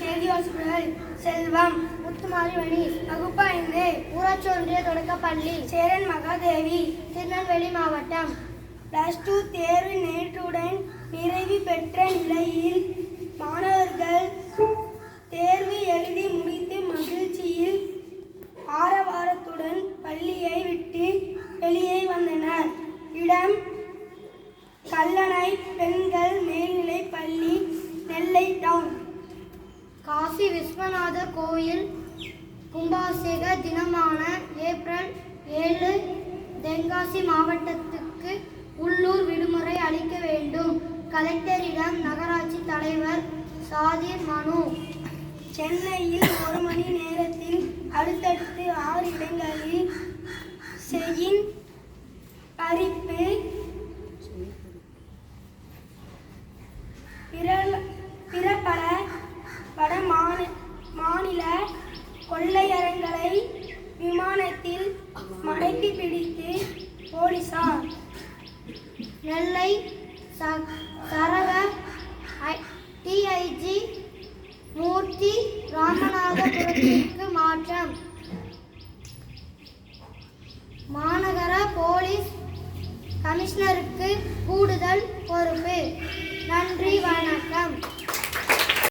செய்தி வாசிப்புகள் செல்வம் முத்துமாரி வகுப்பு ஐந்து ஊராட்சி ஒன்றிய தொடக்கப்பள்ளி சேரன் மகாதேவி திருநெல்வேலி மாவட்டம். பிளஸ் டூ தேர்வு நேற்றுடன் நிறைவு பெற்ற நிலையில் மாணவர்கள் தேர்வு எழுதி முடித்து மகிழ்ச்சியில் ஆரவாரத்துடன் பள்ளியை விட்டு வெளியே வந்தனர். இடம் கல்லணை பெண் காசி விஸ்வநாதர் கோயில் கும்பாபிஷேக தினமான ஏப்ரல் ஏழு தென்காசி மாவட்டத்துக்கு உள்ளூர் விடுமுறை அளிக்க வேண்டும். கலெக்டரிடம் நகராட்சி தலைவர் சாதிர் மனு. சென்னையில் ஒரு மணி நேரத்தில் அடுத்தடுத்து ஆறு இடங்களில் செயின் பறிப்பு கொள்ளையரங்களை விமானத்தில் மடக்கி பிடித்து போலீசார். நெல்லை சரக டிஐஜி மூர்த்தி ராமநாதபுரத்திற்கு மாற்றம். மாநகர போலீஸ் கமிஷனருக்கு கூடுதல் பொறுப்பு. நன்றி